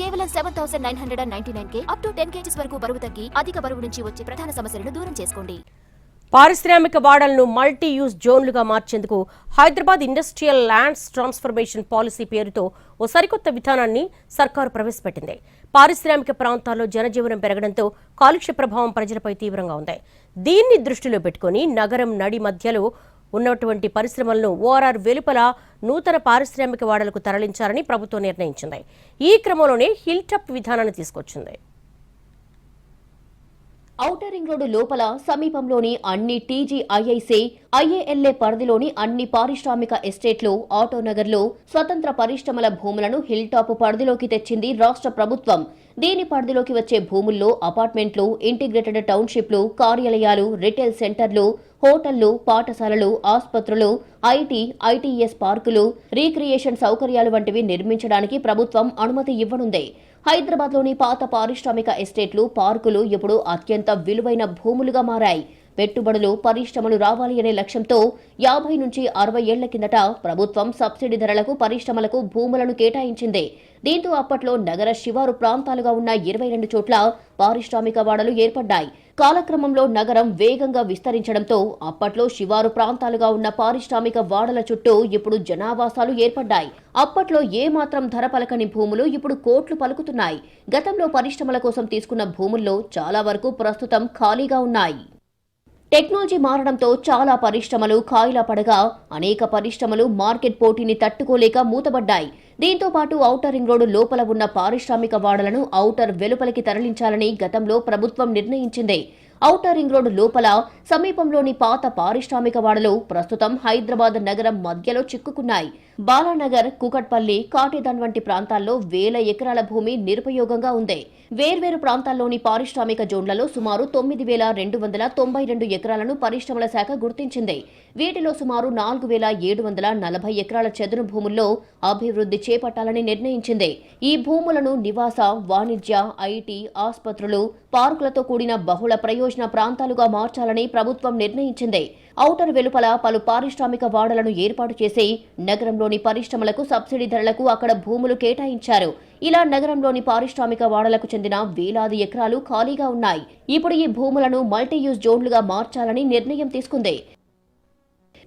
కేవలం seven thousand nine hundred and ninety nine K up to ten kgs వరకు బరువు తగ్గి అధిక బరువు నుంచి వచ్చే ప్రధాన సమస్యలను దూరం చేసుకోండి. పారిశ్రామిక వాడలను మల్టీ యూజ్ జోన్లుగా మార్చేందుకు Hyderabad industrial lands transformation policy పేరుతో ఓ సరికొత్త విధానాన్ని సర్కారు ప్రవేశపెట్టింది. పారిశ్రామిక ప్రాంతాల్లో జనజీవనం పెరగడంతో కాలుష్య ప్రభావం ప్రజలపై తీవ్రంగా ఉంది. దీన్ని దృష్టిలో పెట్టుకుని నగరం నడి మధ్యలో ఉన్నటువంటి పరిశ్రమలను ఓఆర్ఆర్ వెలుపల నూతన పారిశ్రామిక వాడలకు తరలించాలని ప్రభుత్వం నిర్ణయించింది. ఈ క్రమంలోనే హిల్టప్ విధానాన్ని తీసుకొచ్చింది. ఔటర్ రింగ్ రోడ్డు లోపల సమీపంలోని అన్ని టీజీఐఐసీ ఐఏఎల్ఏ పరిధిలోని అన్ని పారిశ్రామిక ఎస్టేట్లు ఆటో నగర్లు స్వతంత్ర పరిశ్రమల భూములను హిల్ టాప్ పరిధిలోకి తెచ్చింది రాష్ట్ర ప్రభుత్వం. దీని పరిధిలోకి వచ్చే భూముల్లో అపార్ట్మెంట్లు ఇంటిగ్రేటెడ్ టౌన్షిప్లు కార్యాలయాలు రిటైల్ సెంటర్లు హోటళ్ళు పాఠశాలలు ఆసుపత్రులు ఐటీ ఐటీఎస్ పార్కులు రీక్రియేషన్ సౌకర్యాలు వంటివి నిర్మించడానికి ప్రభుత్వం అనుమతి ఇవ్వనుంది. హైదరాబాద్లోని పాత పారిశ్రామిక ఎస్టేట్లు పార్కులు ఇప్పుడు అత్యంత విలువైన భూములుగా మారాయి. పెట్టుబడులు పరిశ్రమలు రావాలి అనే లక్ష్యంతో యాభై నుంచి అరవై ఏళ్ళ కిందట ప్రభుత్వం సబ్సిడీ ధరలకు పరిశ్రమలకు భూములను కేటాయించింది. దీంతో అప్పట్లో నగర శివారు ప్రాంతాలుగా ఉన్న ఇరవై రెండు చోట్ల పారిశ్రామిక వాడలు ఏర్పడ్డాయి. కాలక్రమంలో నగరం వేగంగా విస్తరించడంతో అప్పట్లో శివారు ప్రాంతాలుగా ఉన్న పారిశ్రామిక వాడల చుట్టూ ఇప్పుడు జనావాసాలు ఏర్పడ్డాయి. అప్పట్లో ఏ మాత్రం ధర పలకని భూములు ఇప్పుడు కోట్లు పలుకుతున్నాయి. గతంలో పరిశ్రమల కోసం తీసుకున్న భూముల్లో చాలా వరకు ప్రస్తుతం ఖాళీగా ఉన్నాయి. టెక్నాలజీ మారడంతో చాలా పరిశ్రమలు ఖాయిలా పడగా అనేక పరిశ్రమలు మార్కెట్ పోటీని తట్టుకోలేక మూతబడ్డాయి దీంతో పాటు ఔటర్ రింగ్ రోడ్డు లోపల ఉన్న పారిశ్రామిక వాడలను ఔటర్ వెలుపలికి తరలించాలని గతంలో ప్రభుత్వం నిర్ణయించింది. ఔటర్ రింగ్ రోడ్డు లోపల సమీపంలోని పాత పారిశ్రామిక వాడలు ప్రస్తుతం హైదరాబాద్ నగరం మధ్యలో చిక్కుకున్నాయి. బాలానగర్ కుకట్పల్లి కాటేదాన్ వంటి ప్రాంతాల్లో వేల ఎకరాల భూమి నిరుపయోగంగా ఉంది. వేర్వేరు ప్రాంతాల్లోని పారిశ్రామిక జోన్లలో సుమారు తొమ్మిది వేల రెండు వందల తొంభై రెండు ఎకరాలను పరిశ్రమల శాఖ గుర్తించింది. వీటిలో సుమారు నాలుగు వేల ఏడు వందల నలభై ఎకరాల చదును భూముల్లో అభివృద్ధి చేపట్టాలని నిర్ణయించింది. ఈ భూములను నివాస వాణిజ్య ఐటీ ఆసుపత్రులు పార్కులతో కూడిన బహుళ ప్రయోజన ప్రాంతాలుగా మార్చాలని ప్రభుత్వం నిర్ణయించింది. ఔటర్ వెలుపల పలు పారిశ్రామిక వాడలను ఏర్పాటు చేసి నగరంలోని పరిశ్రమలకు సబ్సిడీ ధరలకు అక్కడ భూములు కేటాయించారు. ఇలా నగరంలోని పారిశ్రామిక వాడలకు చెందిన వేలాది ఎకరాలు ఖాళీగా ఉన్నాయి. ఇప్పుడు ఈ భూములను మల్టీయూజ్ జోన్లుగా మార్చాలని నిర్ణయం తీసుకుంది.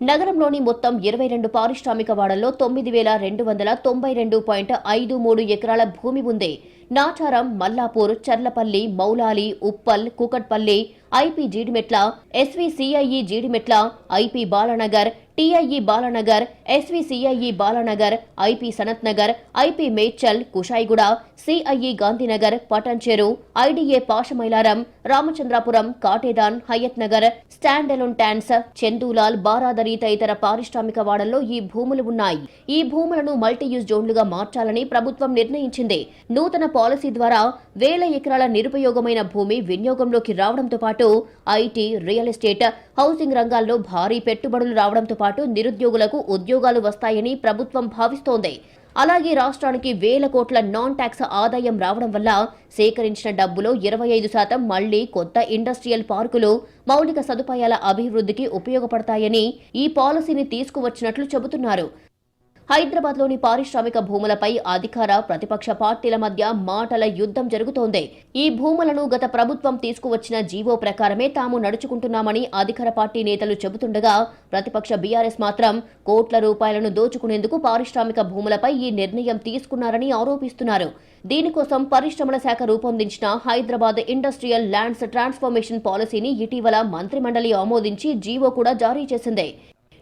నగరంలోని మొత్తం ఇరవై రెండు పారిశ్రామిక వాడల్లో తొమ్మిది వేల రెండు వందల తొంభై రెండు పాయింట్ ఐదు మూడు ఎకరాల భూమి ఉంది. Nacharam Mallapur Cherlapally Moulali Uppal Kukatpally IP Jeedimetla SVCIE Jeedimetla IP Balanagar TIE Balanagar SVCIE Balanagar IP Sanath Nagar IP Medchal Kushaiguda CIE Gandhinagar Patancheru IDA Pashamylaram Ramachandrapuram Katedan Hayath Nagar stand alone tans Chandulal Baradari తదితర పారిశ్రామిక వాడల్లో ఈ భూములు ఉన్నాయి. ఈ భూములను మల్టీయూజ్ జోన్లుగా మార్చాలని ప్రభుత్వం నిర్ణయించింది. నూతన పాలసీ ద్వారా వేల ఎకరాల నిరుపయోగమైన భూమి వినియోగంలోకి రావడంతో పాటు ఐటీ రియల్ ఎస్టేట్ హౌసింగ్ రంగాల్లో భారీ పెట్టుబడులు రావడంతో పాటు నిరుద్యోగులకు ఉద్యోగాలు వస్తాయని ప్రభుత్వం భావిస్తోంది. అలాగే రాష్ట్రానికి వేల కోట్ల నాన్ ట్యాక్స్ ఆదాయం రావడం వల్ల సేకరించిన డబ్బులో ఇరవై ఐదు శాతం మళ్ళీ కొత్త ఇండస్ట్రియల్ పార్కులు మౌలిక సదుపాయాల అభివృద్ధికి ఉపయోగపడతాయని ఈ పాలసీని తీసుకువచ్చినట్లు చెబుతున్నారు. హైదరాబాద్లోని పారిశ్రామిక భూములపై అధికార ప్రతిపక్ష పార్టీల మధ్య మాటల యుద్ధం జరుగుతోంది. ఈ భూములను గత ప్రభుత్వం తీసుకువచ్చిన జీవో ప్రకారమే తాము నడుచుకుంటున్నామని అధికార పార్టీ నేతలు చెబుతుండగా ప్రతిపక్ష బీఆర్ఎస్ మాత్రం కోట్ల రూపాయలను దోచుకునేందుకు పారిశ్రామిక భూములపై ఈ నిర్ణయం తీసుకున్నారని ఆరోపిస్తున్నారు. దీనికోసం పరిశ్రమల శాఖ రూపొందించిన హైదరాబాద్ ఇండస్ట్రియల్ ల్యాండ్స్ ట్రాన్స్ఫర్మేషన్ పాలసీని ఇటీవల మంత్రిమండలి ఆమోదించి జీవో కూడా జారీ చేసింది.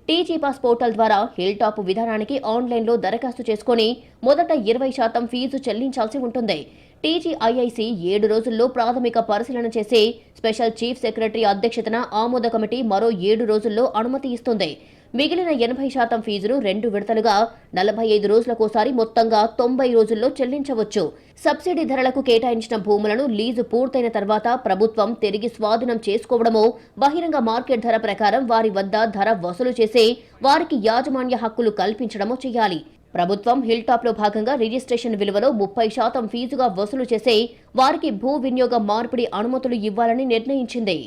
టీజీ పాస్ పోర్టల్ ద్వారా హిల్ టాప్ విధానానికి ఆన్లైన్లో దరఖాస్తు చేసుకుని మొదట ఇరవై శాతం ఫీజు చెల్లించాల్సి ఉంటుంది. టీజీఐఐసి ఏడు రోజుల్లో ప్రాథమిక పరిశీలన చేసి స్పెషల్ చీఫ్ సెక్రటరీ అధ్యక్షతన ఆమోద కమిటీ మరో ఏడు రోజుల్లో అనుమతి ఇస్తుంది. మిగిలిన ఎనభై శాతం ఫీజును రెండు విడతలుగా నలభై ఐదు రోజులకోసారి మొత్తంగా తొంభై రోజుల్లో చెల్లించవచ్చు. సబ్సిడీ ధరలకు కేటాయించిన భూములను లీజు పూర్తయిన తర్వాత ప్రభుత్వం తిరిగి స్వాధీనం చేసుకోవడమో బహిరంగ మార్కెట్ ధర ప్రకారం వారి వద్ద ధర వసూలు చేసి వారికి యాజమాన్య హక్కులు కల్పించడమో చేయాలి. ప్రభుత్వం హిల్ టాప్లో భాగంగా రిజిస్ట్రేషన్ విలువలో ముప్పై శాతం ఫీజుగా వసూలు చేసి వారికి భూ వినియోగ మార్పిడి అనుమతులు ఇవ్వాలని నిర్ణయించింది.